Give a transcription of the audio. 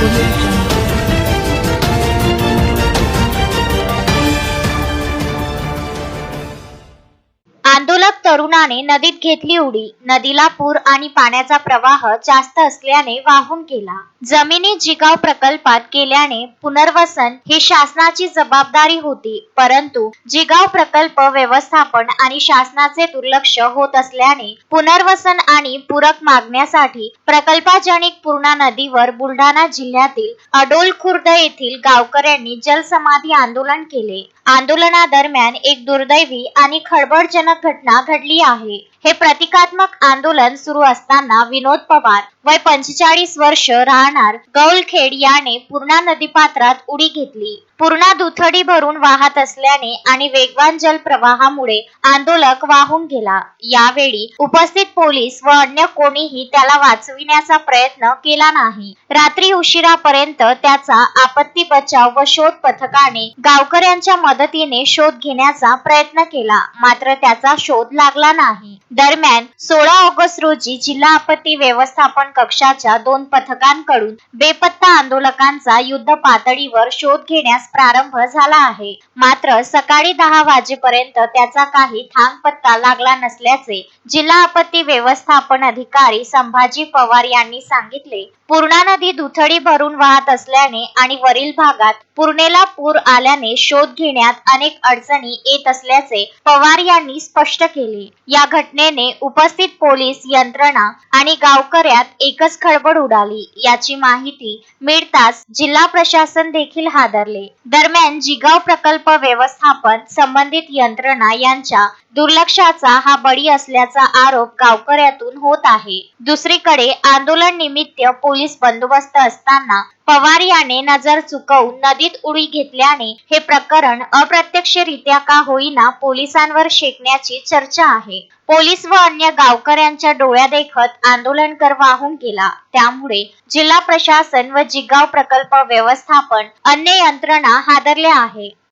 Thank you. आंदोलनाने नदीत घेतली उडी. नदीला पूर आणि पाण्याचा प्रवाह जास्त असल्याने वाहून गेला. जमिनी जिगाव प्रकल्पात केल्याने पुनर्वसन ही शासनाची जबाबदारी होती. परंतु जिगाव प्रकल्प व्यवस्थापन आणि शासनाचे दुर्लक्ष होत असल्याने पुनर्वसन आणि पूरक मागण्यासाठी प्रकल्पाजनिक पूर्णा नदीवर बुलढाणा जिल्ह्यातील अडोल खुर्द येथील गावकऱ्यांनी जलसमाधी आंदोलन केले. आंदोलनादरम्यान एक दुर्दैवी आणि खळबळजनक घटना घडली आहे. हे प्रतिकात्मक आंदोलन सुरू असताना विनोद पवार वय पंचेचाळीस वर्ष राहणार गौलखेड याने पूर्णा नदीपात्रात उडी घेतली. पूर्णा दुथडी भरून वाहत असल्याने आणि वेगवान जल प्रवाहामुळे आंदोलक वाहून गेला. यावेळी उपस्थित पोलीस व अन्य कोणीही त्याला वाचविण्याचा प्रयत्न केला नाही. रात्री उशिरापर्यंत त्याचा आपत्ती बचाव व शोध पथकाने गावकऱ्यांच्या मदतीने शोध घेण्याचा प्रयत्न केला. मात्र त्याचा शोध लागला नाही. दरम्यान सोळा ऑगस्ट रोजी जिल्हा आपत्ती व्यवस्थापन कक्षाच्या दोन पथकांकडून बेपत्ता आंदोलकांचा युद्ध पातळीवर शोध घेण्यास प्रारंभ झाला आहे. मात्र सकाळी दहा वाजेपर्यंत त्याचा काही थांग पत्ता लागला नसल्याचे जिल्हा आपत्ती व्यवस्थापन अधिकारी संभाजी पवार यांनी सांगितले. पूर्णा नदी दुथडी भरून वाहत असल्याने आणि वरील भागात पूर्णेला पूर आल्याने शोध घेण्यात अनेक अडचणी येत असल्याचे पवार यांनी स्पष्ट केले. या घटनेने उपस्थित पोलीस यंत्रणा आणि गावकऱ्यात एकच खळबळ उडाली. याची माहिती मिळताच जिल्हा प्रशासन देखील हादरले. दरम्यान जिगाव प्रकल्प व्यवस्थापन संबंधित यंत्रणा यांच्या दुर्लक्षाचा हा बळी असल्याचा आरोप गावकऱ्यातून होत आहे. दुसरीकडे आंदोलन निमित्त पोलीस बंदोबस्त असताना पवार याने नजर चुकवून नदीत उडी घेतल्याने हे प्रकरण अप्रत्यक्षरित्या का होईना पोलिसांवर शेकण्याची चर्चा आहे. पोलीस व अन्य गावकऱ्यांच्या डोळ्यादेखत आंदोलनकर वाहून गेला. त्यामुळे जिल्हा प्रशासन व जिगाव प्रकल्प व्यवस्थापन अन्य यंत्रणा हादरल्या आहे.